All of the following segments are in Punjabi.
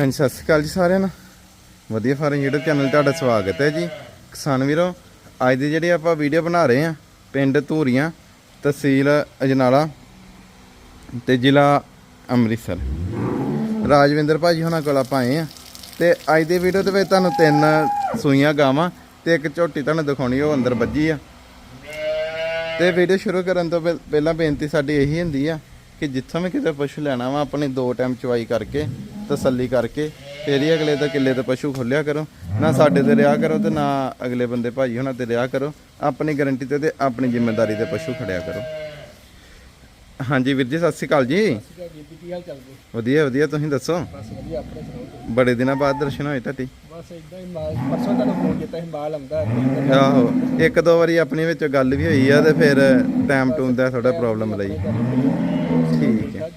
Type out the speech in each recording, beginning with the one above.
ਹਾਂਜੀ, ਸਤਿ ਸ਼੍ਰੀ ਅਕਾਲ ਜੀ ਸਾਰਿਆਂ ਨੂੰ। ਵਧੀਆ ਫਾਰਮ YouTube ਚੈਨਲ ਤੁਹਾਡਾ ਸਵਾਗਤ ਹੈ ਜੀ। ਕਿਸਾਨ ਵੀਰੋ, ਅੱਜ ਦੀ ਜਿਹੜੀ ਆਪਾਂ ਵੀਡੀਓ ਬਣਾ ਰਹੇ ਆ ਪਿੰਡ ਧੂਰੀਆਂ, ਤਹਿਸੀਲ ਅਜਨਾਲਾ ਤੇ ਜ਼ਿਲ੍ਹਾ ਅੰਮ੍ਰਿਤਸਰ। ਰਾਜਵਿੰਦਰ ਭਾਜੀ ਹੁਣਾਂ ਕੋਲ ਆਪਾਂ ਆਏ ਆ ਤੇ ਅੱਜ ਦੀ ਵੀਡੀਓ ਦੇ ਵਿੱਚ ਤੁਹਾਨੂੰ ਤਿੰਨ ਸੂਈਆਂ ਗਾਵਾਂ ਤੇ ਇੱਕ ਝੋਟੀ ਤੁਹਾਨੂੰ ਦਿਖਾਉਣੀ, ਉਹ ਅੰਦਰ ਵੱਜੀ ਆ। ਤੇ ਵੀਡੀਓ ਸ਼ੁਰੂ ਕਰਨ ਤੋਂ ਪਹਿ- ਪਹਿਲਾਂ ਬੇਨਤੀ ਸਾਡੀ ਇਹੀ ਹੁੰਦੀ ਆ ਕਿ ਜਿੱਥੋਂ ਵੀ ਕਿਤੇ ਪਸ਼ੂ ਲੈਣਾ ਵਾ, ਆਪਣੀ ਦੋ ਟਾਈਮ ਚਵਾਈ ਕਰਕੇ ਤਸੱਲੀ ਕਰਕੇ ਫੇਰ ਹੀ ਅਗਲੇ ਤੋਂ ਕਿੱਲੇ ਤੋਂ ਪਸ਼ੂ ਖੋਲਿਆ ਕਰੋ। ਨਾ ਸਾਡੇ ਤੇ ਰਿਆ ਕਰੋ ਤੇ ਨਾ ਅਗਲੇ ਬੰਦੇ ਭਾਜੀ ਹੁਣਾਂ ਤੇ ਰਿਆ ਕਰੋ। ਆਪਣੀ ਗਾਰੰਟੀ ਤੇ ਤੇ ਆਪਣੀ ਜ਼ਿੰਮੇਵਾਰੀ ਤੇ ਪਸ਼ੂ ਖੜਿਆ ਕਰੋ। ਹਾਂਜੀ ਵੀਰ ਜੀ ਸਤਿ ਸ਼੍ਰੀ ਅਕਾਲ ਜੀ। ਵਧੀਆ ਵਧੀਆ। ਤੁਸੀਂ ਦੱਸੋ? ਬੜੇ ਦਿਨਾਂ ਬਾਅਦ ਦਰਸ਼ਨ ਹੋਏ ਤੁਹਾਡੀ। ਬਸ ਇਦਾਂ ਹੀ ਪਰਸੋਂ ਤੁਹਾਨੂੰ ਫੋਨ ਕੀਤਾ ਸੀ ਮਾਲ ਆਉਂਦਾ ਆਹੋ ਇੱਕ ਦੋ ਵਾਰੀ ਆਪਣੀ ਵਿੱਚ ਗੱਲ ਵੀ ਹੋਈ ਆ ਤੇ ਫਿਰ ਟਾਈਮ ਟੂਮ ਦਾ ਥੋੜਾ ਪ੍ਰੋਬਲਮ ਲਈ। ਠੀਕ ਹੈ।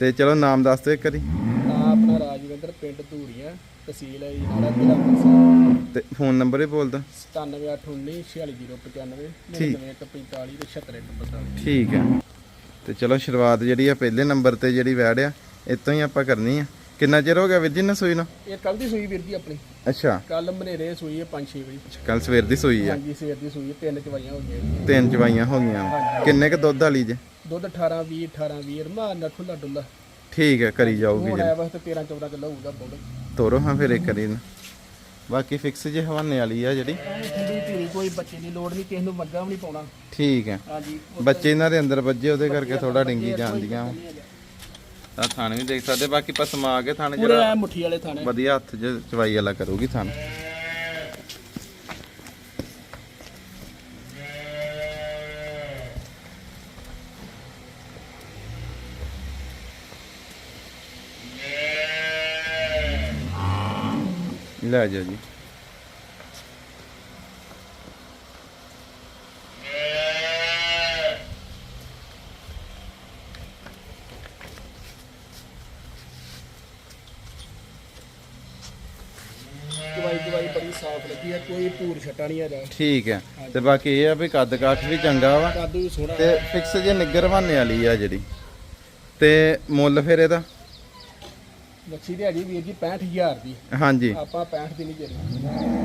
ਤੇ ਚਲੋ ਨਾਮ ਦੱਸ ਦਿਓ ਇੱਕ ਵਾਰੀ ਤਾਂ ਆਪਣਾ ਰਾਜਵਿੰਦਰ ਪਿੰਡ ਧੂੜੀਆਂ ਤਹਿਸੀਲ ਹੈ ਜੀ ਨਾਲਾ ਜ਼ਿਲ੍ਹਾ ਅੰਮ੍ਰਿਤਸਰ। ਤੇ ਫੋਨ ਨੰਬਰ ਵੀ ਬੋਲ ਦੋ 9789 46095 ਠੀਕ। 9145 ਤੇ 7642 ਠੀਕ ਹੈ। ਤੇ ਚਲੋ ਸ਼ੁਰੂਆਤ ਜਿਹੜੀ ਆ ਪਹਿਲੇ ਨੰਬਰ ਤੇ ਜਿਹੜੀ ਵੈੜ ਆ ਇਤੋਂ ਹੀ ਆਪਾਂ ਕਰਨੀ ਆ। ਕਿੰਨਾ ਚਿਰ ਹੋ ਗਿਆ ਵੀਰ ਜੀ ਨਾ ਸੂਈ ਨੂੰ? ਇਹ ਕੱਲ ਦੀ ਸੂਈ ਵੀਰ ਜੀ ਆਪਣੀ। ਅੱਛਾ। ਕੱਲ ਮਨੇਰੇ ਸੂਈ ਹੈ 5-6 ਵਜੇ। ਕੱਲ ਸਵੇਰ ਦੀ ਸੂਈ ਆ। ਹਾਂਜੀ ਸਵੇਰ ਦੀ ਸੂਈ ਹੈ ਤਿੰਨ ਚਵਾਈਆਂ ਹੋ ਗਈਆਂ। ਤਿੰਨ ਚਵਾਈਆਂ ਹੋ ਗਈਆਂ। ਕਿੰਨੇ ਕ ਦੁੱਧ ਵਾਲੀ ਜੇ? ਦੁੱਧ 18 20 18 20 ਰਮਾ ਨਠੁੱਲਾ ਡੁੱਲਾ ਠੀਕ ਹੈ ਕਰੀ ਜਾਊਗੀ ਹੁਣ ਜੀ। ਆਇਆ ਵਕਤ 13 14 ਕਿਲੋ ਹੋਊਗਾ ਬੋਲ ਤੋਰੋ ਹਾਂ ਫਿਰ ਇੱਕ ਵਾਰੀ। ਬਾਕੀ ਫਿਕਸ ਜੇ ਹਵਾਨੇ ਵਾਲੀ ਆ ਜਿਹੜੀ। ਠੰਡੀ ਧੀਰੀ ਕੋਈ ਬੱਚੇ ਦੀ ਲੋੜ ਨਹੀਂ ਕਿਸੇ ਨੂੰ ਮੱਗਾ ਵੀ ਨਹੀਂ ਪਾਉਣਾ ਠੀਕ ਹੈ। ਹਾਂਜੀ ਬੱਚੇ ਇਹਨਾਂ ਦੇ ਅੰਦਰ ਵੱਜੇ ਉਹਦੇ ਕਰਕੇ ਥੋੜਾ ਡਿੰਗੀ ਜਾਂਦੀਆਂ। ਤਾਂ ਥਾਣੇ ਵੀ ਦੇਖ ਸਕਦੇ ਬਾਕੀ ਪਸਮਾ ਕੇ ਥਾਣੇ ਜਿਹੜਾ ਐ ਮੁੱਠੀ ਵਾਲੇ ਥਾਣੇ। ਵਧੀਆ ਹੱਥ 'ਚ ਚਵਾਈ ਵਾਲਾ ਕਰੂਗੀ ਥਾਣੇ। ਲੈ ਜਾਓ ਜੀ। ਦਵਾਈ ਦਵਾਈ ਬੜੀ ਸਾਫ਼ ਲੱਗੀ ਆ ਕੋਈ ਭੂਰ ਛਟਾ ਨਹੀਂ ਹੈਗਾ। ਠੀਕ ਹੈ। ਤੇ ਬਾਕੀ ਇਹ ਆ ਵੀ ਕੱਦ ਕਾਠ ਵੀ ਚੰਗਾ ਵਾ ਕਾਦੂ ਸੋਹਣਾ ਤੇ ਫਿਕਸ ਜੇ ਨਿੱਗਰ ਹਵਾਨੇ ਵਾਲੀ ਆ ਜਿਹੜੀ। ਤੇ ਮੁੱਲ ਫਿਰ ਇਹਦਾ? ਦੀ ਹੈਗੀ ਵੀਰ ਜੀ 65000 ਦੀ। ਹਾਂਜੀ। ਆਪਾਂ 65 ਦੀ ਨਹੀਂ ਦੇਣੀ।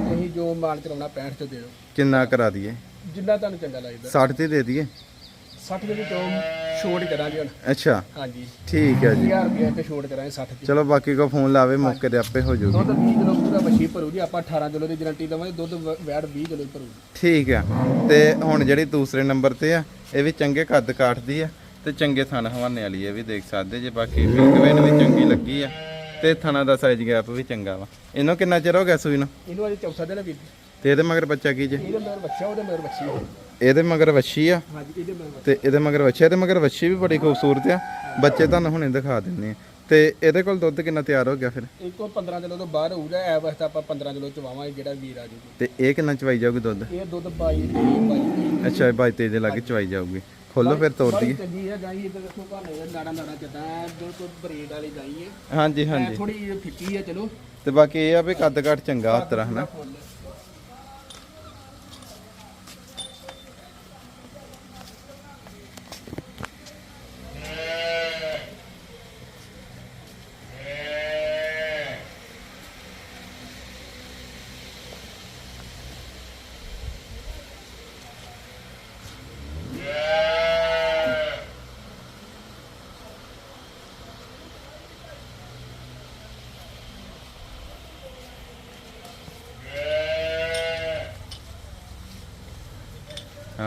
ਤੁਸੀਂ ਜੋ ਮਾਲ ਕਰਾਉਣਾ 65 ਚ ਦੇ ਦਿਓ। ਕਿੰਨਾ ਕਰਾ ਦਈਏ? ਜਿੰਨਾ ਤੁਹਾਨੂੰ ਚੰਗਾ ਲੱਗਦਾ। 60 ਤੇ ਦੇ ਦਈਏ? 60 ਦੇ ਵਿੱਚੋਂ ਛੋਟ ਕਰਾਂਗੇ ਹੁਣ। ਅੱਛਾ। ਹਾਂਜੀ। ਠੀਕ ਹੈ ਜੀ। 1000 ਰੁਪਏ ਤੇ ਛੋਟ ਕਰਾਂਗੇ 60 ਚ ਚਲੋ ਬਾਕੀ ਕੋ ਫੋਨ ਲਾਵੇ ਮੌਕੇ ਤੇ ਆਪੇ ਹੋ ਜਾਊਗੀ ਦੁੱਧ 20 ਕਿਲੋ ਪੂਰਾ ਮੱਛੀ ਭਰੂ ਜੀ ਆਪਾਂ 18 ਕਿਲੋ ਦੀ ਗਾਰੰਟੀ ਦਵਾਂਗੇ ਦੁੱਧ ਵੈੜ 20 ਕਿਲੋ ਭਰੂ ਠੀਕ ਆ। ਤੇ ਹੁਣ ਜਿਹੜੀ ਦੂਸਰੇ ਨੰਬਰ ਤੇ ਆ ਇਹ ਵੀ ਚੰਗੇ ਕੱਦ ਕਾਠ ਦੀ ਆ। ਤੇ ਚੰਗੇ ਥਣ ਹਵਾਨੇ ਵਾਲੀ ਇਹ ਵੀ ਦੇਖ ਸਕਦੇ ਜੇ ਬਾਕੀ ਪਿੰਕਵੇਨ ਵੀ ਚੰਗੀ ਲੱਗੀ ਆ ਤੇ ਥਣਾ ਦਾ ਸਾਈਜ਼ ਗੈਪ ਵੀ ਚੰਗਾ ਵਾ। ਇਹਨੂੰ ਕਿੰਨਾ ਚਿਰ ਹੋ ਗਿਆ ਸੂਈ ਨੂੰ? ਇਹਨੂੰ ਅੱਜ ਚੌਥਾ ਦਿਨ ਆ ਵੀਰ ਜੀ। ਤੇ ਇਹਦੇ ਮਗਰ ਬੱਚਾ ਕੀ ਜੇ? ਇਹਦੇ ਮਗਰ ਬੱਚਾ ਉਹਦੇ ਮਗਰ ਬੱਚੀ ਹੈ। ਇਹਦੇ ਮਗਰ ਵੱਛੀ ਆ? ਹਾਂਜੀ ਇਹਦੇ ਮਗਰ ਤੇ ਇਹਦੇ ਮਗਰ ਵੱਛੀ ਇਹਦੇ ਮਗਰ ਵੱਛੀ ਵੀ ਬੜੀ ਖੂਬਸੂਰਤ ਆ। ਬੱਚੇ ਤੁਹਾਨੂੰ ਹੁਣੇ ਦਿਖਾ ਦਿੰਨੇ ਆ। ਤੇ ਇਹਦੇ ਕੋਲ ਦੁੱਧ ਕਿੰਨਾ ਤਿਆਰ ਹੋ ਗਿਆ ਫਿਰ? ਇਹ ਕੋਲ 15 ਕਿਲੋ ਤੋਂ ਬਾਹਰ ਹੋਊਗਾ ਐ ਵਸਤਾ ਆਪਾਂ 15 ਕਿਲੋ ਚਵਾਵਾਂਗੇ ਜਿਹੜਾ ਵੀਰ ਆ ਜੂਗਾ। ਤੇ ਇਹ ਕਿੰਨਾ ਚਵਾਈ ਜਾਊਗੀ ਦੁੱਧ? ਇਹ ਦੁੱਧ 22 23 22 ਅੱਛਾ ਬਾਈ ਤੇ ਦੇ ਲਾਗੇ ਚਵਾਈ ਜਾਊਗੀ। ਖੋਲੋ ਫਿਰ ਤੋੜ ਦਈਏ। ਚੰਗੀ ਹੈ ਗਾਈ ਇਹ ਦੇਖੋ ਭਾਣੇ ਦਾ ਨਾੜਾ ਨਾੜਾ ਜਦਾਂ ਬਿਲਕੁਲ ਬਰੀਡ ਵਾਲੀ ਗਾਈ ਹੈ ਹਾਂਜੀ ਹਾਂਜੀ। ਥੋੜੀ ਫਿੱਕੀ ਹੈ ਚਲੋ। ਤੇ ਬਾਕੀ ਇਹ ਆ ਵੀ ਕੱਦ ਘੱਟ ਚੰਗਾ ਹੱਥ ਤਰ੍ਹਾਂ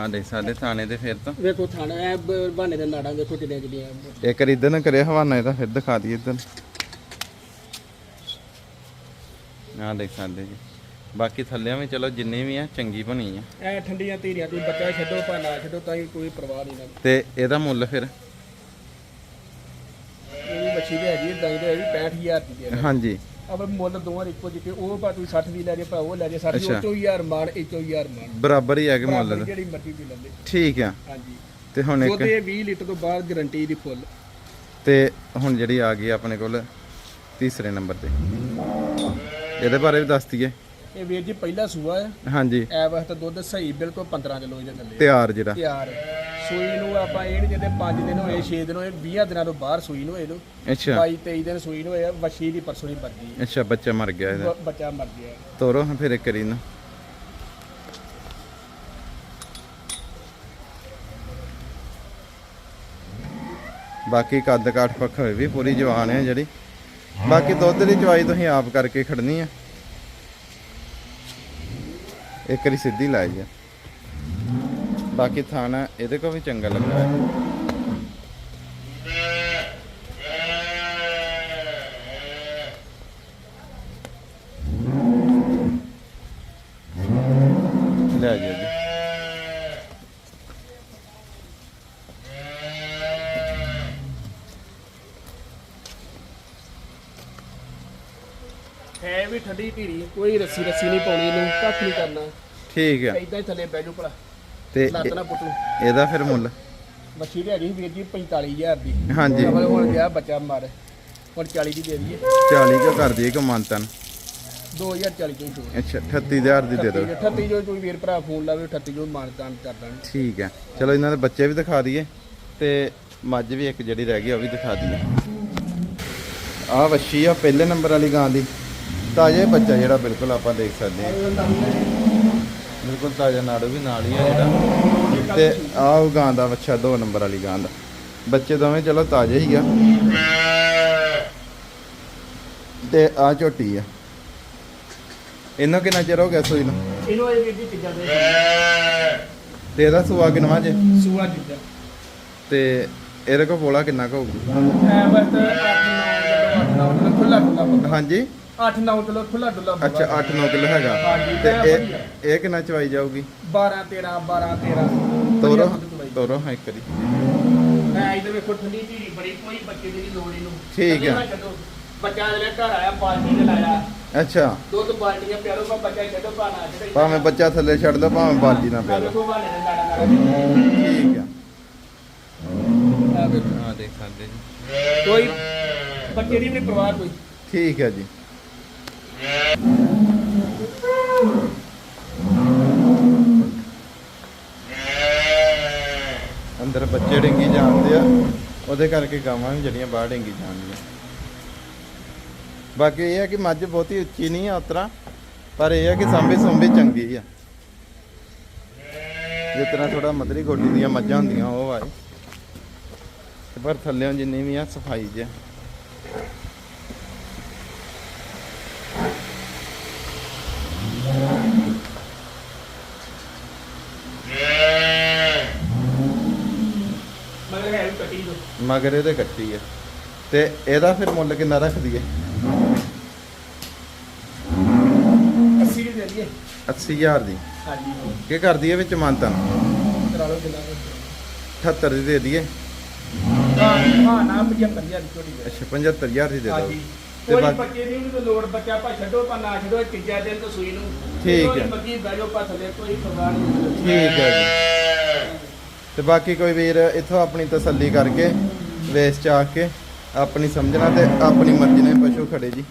ਹਾਂ ਦੇ ਸਾਡੇ ਥਾਣੇ ਦੇ ਫਿਰ ਤੋਂ। ਵੇਖੋ ਥਾਣਾ ਐ ਬਹਾਨੇ ਦੇ ਨਾੜਾਂ ਵੇਖੋ ਕਿੰਨੀਆਂ ਕਿੰਨੀਆਂ ਇੱਕ ਵਾਰੀ ਇਧਰ ਨਾ ਕਰਿਆ ਹਵਾਨਾ ਇਹਦਾ ਫਿਰ ਦਿਖਾ ਦਈਏ ਇਧਰ। ਹਾਂ ਦੇਖ ਸਕਦੇ ਜੀ। ਬਾਕੀ ਥੱਲਿਆਂ ਵੀ ਚਲੋ ਜਿੰਨੇ ਵੀ ਆ ਚੰਗੀ ਬਣੀ ਆ। ਐ ਠੰਡੀਆਂ ਧੀਰੀਆਂ ਕੋਈ ਬੱਚਾ ਛੱਡੋ ਭਾਣਾ ਛੱਡੋ ਤਾਂ ਹੀ ਕੋਈ ਪਰਵਾਹ ਨਹੀਂ ਨਾ ਤੇ ਇਹਦਾ ਮੁੱਲ ਫਿਰ? ਇਹ ਵੀ ਬੱਚੀ ਦੇ ਹੈਗੀ ਦਹੀਂ ਦੇ ਹੈਗੀ 65000 ਦੀ ਦੇ ਹਾਂਜੀ। ਆਪਾਂ ਮੁੱਲ ਦੋਵਾਂ ਦੇ ਇੱਕੋ ਜਿਹੇ ਉਹ ਭਾ ਤੁਸੀਂ 60 ਦੀ ਲੈ ਜੇ ਭਾ ਉਹ ਲੈ ਜੇ 60 ਅੱਛਾ। ਉਹ ਚੋਂ ਹਜ਼ਾਰ ਮਾਣ ਇਹ ਚੋਂ ਹਜ਼ਾਰ ਮਾਣ ਬਰਾਬਰ ਹੀ ਆ ਕਿ ਮੁੱਲ। ਦਾ ਜਿਹੜੀ ਮਰਜ਼ੀ ਵੀ ਲੈ ਲੈ ਠੀਕ ਆ। ਹਾਂਜੀ। ਤੇ ਹੁਣ ਇੱਕ ਇਹ 20 ਲੀਟਰ ਤੋਂ ਬਾਅਦ ਗਾਰੰਟੀ ਦੀ ਫੁੱਲ। ਤੇ ਹੁਣ ਜਿਹੜੀ ਆ ਗਈ ਆਪਣੇ ਕੋਲ ਤੀਸਰੇ ਨੰਬਰ ਤੇ। ਇਹਦੇ ਬਾਰੇ ਵੀ ਦੱਸ ਦਈਏ। ਇਹ ਵੀਰ ਜੀ ਪਹਿਲਾ ਸੂਆ ਹੈ। ਹਾਂਜੀ। ਐ ਵਕਤ ਦੁੱਧ ਸਹੀ ਬਿਲਕੁਲ 15 ਕਿਲੋ ਇਹਦੇ ਥੱਲੇ। ਤਿਆਰ ਜਿਹੜਾ। ਤਿਆਰ। ਸੂਈ ਨੂੰ ਆਪਾਂ ਇਹ ਜਿਹਦੇ 5 ਦਿਨ ਹੋਏ 6 ਦਿਨ ਹੋਏ 20 ਦਿਨਾਂ ਤੋਂ ਬਾਹਰ ਸੂਈ ਨੂੰ ਹੋਏ ਨੂੰ ਅੱਛਾ। 22 23 ਦਿਨ ਸੂਈ ਨੂੰ ਹੋਏ ਆ ਵਸ਼ੀ ਦੀ ਪਰਸੋਂ ਦੀ ਮਰਦੀ ਅੱਛਾ ਬੱਚਾ ਮਰ ਗਿਆ ਇਹਦਾ। ਬੱਚਾ ਮਰ ਗਿਆ। ਤੋਰੋ ਹਾਂ ਫਿਰ ਇੱਕ ਵਾਰੀ ਨਾ ਬਾਕੀ ਕੱਦ ਕਾਠ ਪੱਖ ਹੋਏ ਵੀ ਪੂਰੀ ਜਵਾਨ ਹੈ ਜਿਹੜੀ। ਬਾਕੀ ਦੁੱਧ ਦੀ ਚਵਾਈ ਤੁਸੀਂ ਆਪ ਕਰਕੇ ਖੜਨੀ ਆ। ਇੱਕ ਵਾਰੀ ਸਿੱਧੀ ਲਾਈ ਆ। ਬਾਕੀ ਥਾਣਾ, ਇਹਦੇ ਕੋ ਵੀ ਚੰਗਾ ਲੱਗਾ ਹੈ। ਲੈ ਜਾ। ਠੰਡੀ ਢੀਰੀ ਕੋਈ ਰੱਸੀ ਰੱਸੀ ਨਹੀਂ ਪਾਉਣੀ ਇਹਨੂੰ ਕੱਖ ਨਹੀਂ ਕਰਨਾ। ਠੀਕ ਆ। ਇਦਾਂ ਹੀ ਥੱਲੇ ਬਹਿ ਜਾਓ ਭਲਾ। ਤੇ ਲੱਤ ਇਹ- ਨਾ ਪੁੱਟੂ ਇਹਦਾ ਫਿਰ ਮੁੱਲ? ਮੱਛੀ ਦੇ ਹੈਗੀ ਸੀ ਵੀਰ ਜੀ 45000 ਦੀ। ਹਾਂਜੀ। ਡਬਲ ਹੁਣ ਗਿਆ ਬੱਚਾ ਮਰ ਹੁਣ 40 ਦੀ ਦੇ ਦਈਏ। 40 ਕਿਉਂ ਕਰ ਦਈਏ ਕਿ ਮੰਨਤਨ 2040 ਤੋਂ ਹੀ ਛੋੜ ਅੱਛਾ 38000 ਦੀ ਦੇ ਦਿਓ। 38 ਜੋ ਕੋਈ ਵੀਰ ਭਰਾ ਫੋਨ ਲਾਵੇ 38 ਜੋ ਮਾਨਤਾਨ ਕਰ ਦਾਂਗੇ। ਠੀਕ ਹੈ ਚਲੋ ਇਹਨਾਂ ਦੇ ਬੱਚੇ ਵੀ ਦਿਖਾ ਦਈਏ ਤੇ ਮੱਝ ਵੀ ਇੱਕ ਜਿਹੜੀ ਰਹਿ ਗਈ ਉਹ ਵੀ ਦਿਖਾ ਦਈਏ। ਆਹ ਵੱਛੀ ਆ ਪਹਿਲੇ ਨੰਬਰ ਵਾਲੀ ਗਾਂ ਦੀ। ਤਾਜ਼ਾ ਹੀ ਬੱਚਾ ਜਿਹੜਾ ਬਿਲਕੁਲ ਆਪਾਂ ਦੇਖ ਸਕਦੇ ਹਾਂ। ਬਿਲਕੁਲ ਤਾਜ਼ਾ ਨਾੜੂ ਵੀ ਨਾਲ ਹੀ ਆ ਜਿਹੜਾ। ਤੇ ਆਹ ਉਹ ਗਾਂ ਦਾ ਬੱਚਾ ਦੋ ਨੰਬਰ ਵਾਲੀ ਗਾਂ ਦਾ। ਬੱਚੇ ਦੋਵੇਂ ਚਲੋ ਤਾਜ਼ੇ ਹੀ ਆ। ਤੇ ਆ ਝੋਟੀ ਆ। ਇਹਨੂੰ ਕਿੰਨਾ ਚਿਰ ਹੋ ਗਿਆ ਸੂਈ ਨੂੰ? ਇਹਨੂੰ ਇਹ ਦੇ ਤੇ ਇਹਦਾ ਸੁਆ ਕਿੰਨਵਾ ਜੇ? ਸੂਆ ਚੀਜ਼ਾਂ ਤੇ ਇਹਦੇ ਕੋਲ ਬੋਲਾ ਕਿੰਨਾ ਕੁ ਹੋਊਗੀ ਐ ਵਕਤ 8 9 ਕਿਲੋ 8 9 ਕਿਲੋ ਖੁੱਲਾ ਡੁੱਲਾ ਬੱਕਰਾ। ਹਾਂਜੀ। 8 9 ਕਿਲੋ ਖੁੱਲਾ ਡੁੱਲਾ ਬੱਕਰਾ। ਅੱਛਾ 8-9 ਕਿਲੋ ਹੈਗਾ। ਹਾਂਜੀ, ਤੇ ਤੇ ਇਹ ਇਹ ਕਿੰਨਾ ਚਵਾਈ ਜਾਊਗੀ? 12 13 12 13 ਤੋਰੋ ਤੋਰੋ ਹਾਂ ਇੱਕ ਵਾਰੀ। ਮੈਂ ਇਹਦੇ ਵੇਖੋ ਠੰਡੀ ਧੀਰੀ ਬੜੀ ਕੋਈ ਬੱਚੇ ਦੀ ਨੀ ਲੋੜ ਇਹਨੂੰ। ਠੀਕ ਕਦੇ ਆ। ਨਾ ਛੱਡੋ। ਬੱਚਾ ਜਿਹੜੇ ਘਰ ਆਇਆ ਬਾਲਟੀ ਤੇ ਲਾਇਆ। ਅੱਛਾ। ਦੁੱਧ ਬਾਲਟੀਆਂ ਪਿਆਰੋ ਪਾ ਬੱਚਾ ਛੱਡੋ ਪਾਣਾ ਜਿਹੜਾ ਭਾਵੇਂ ਬੱਚਾ ਥੱਲੇ ਛੱਡ ਦੋ ਭਾਵੇਂ ਬਾਲਟੀ ਨਾ ਪਿਆ ਲਓ ਵੇਖੋ ਬਾਲੇ ਦੇ ਲੜਾ ਲੜਾ ਠੀਕ ਆ। ਆ ਵੇਖੋ ਹਾਂ ਦੇਖ ਸਕਦੇ ਜੀ। ਕੋਈ ਬੱਚੇ ਦੀ ਵੀ ਨੀ ਪਰਵਾਹ ਕੋਈ। ਠੀਕ ਹੈ ਜੀ। ਅੰਦਰ ਬੱਚੇ ਡਿੰਗੀ ਜਾਂਦੇ ਆ, ਉਹਦੇ ਕਰਕੇ ਗਾਵਾਂ ਵੀ ਜਿਹੜੀਆਂ ਬਾਹਰ ਡਿੰਗੀ ਜਾਂਦੀਆਂ। ਬਾਕੀ ਇਹ ਹੈ ਕਿ ਮੱਝ ਬਹੁਤੀ ਉੱਚੀ ਨਹੀਂ ਆ ਉਤਰਾ, ਪਰ ਇਹ ਹੈ ਕਿ ਸਾਂਭੀ ਸੁੰਭੀ ਚੰਗੀ ਆ। ਜਿਸ ਤਰ੍ਹਾਂ ਥੋੜਾ ਮਦਰੀ ਗੋਡੀ ਦੀਆਂ ਮੱਝਾਂ ਹੁੰਦੀਆਂ ਉਹ ਆਏ ਪਰ ਥੱਲੇੋਂ ਜਿੰਨੀ ਵੀ ਆ ਸਫ਼ਾਈ ਜਿਹਾ ਮਗਰ ਹੈ ਵੀ ਕੱਟੀ ਦੋ ਮਗਰ ਇਹਦੇ ਕੱਟੀ ਹੈ ਤੇ ਇਹਦਾ ਫਿਰ ਮੁੱਲ ਕਿੰਨਾ ਰੱਖ ਦਈਏ? 80 ਦੀ ਦੇ ਦਈਏ। 80000 ਦੀ। ਹਾਂਜੀ। ਕੀ ਕਰਦੀ ਹੈ ਵਿੱਚ ਮੰਤਨ ਕਰਾ ਲਓ ਜਿੰਨਾ ਕੁ। 78 ਦੀ ਦੇ ਦਈਏ। ਹਾਂ ਹਾਂ ਨਾ 75000 ਦੀ ਛੋਟੀ ਅੱਛਾ 75000 ਦੀ ਦੇ ਦਿਓ। ਹਾਂਜੀ। ਕੋਈ ਬਾਕੀ- ਬੱਚੇ ਦੀ ਵੀ ਕੋਈ ਲੋੜ ਬੱਚਾ ਭਾ ਛੱਡੋ ਪਾ ਨਾ ਛੱਡੋ ਇਹ ਤੀਜਾ ਦਿਨ ਤੋਂ ਸੂਈ ਨੂੰ। ਠੀਕ ਹੈ। ਬੱਗੀ ਬੈਜੋ ਪਾ ਥੱਲੇ ਕੋਈ ਪਰਵਾਹ ਨਹੀਂ ਠੀਕ ਹੈ ਜੀ। ਤੇ ਬਾਕੀ ਕੋਈ ਵੀਰ ਇੱਥੋਂ ਆਪਣੀ ਤਸੱਲੀ ਕਰਕੇ ਵੇਚ ਚਾਹ ਕੇ ਆਪਣੀ ਸਮਝਣਾ ਤੇ ਆਪਣੀ ਮਰਜ਼ੀ ਨਾਲ ਪਸ਼ੂ ਖੜੇ ਜੀ।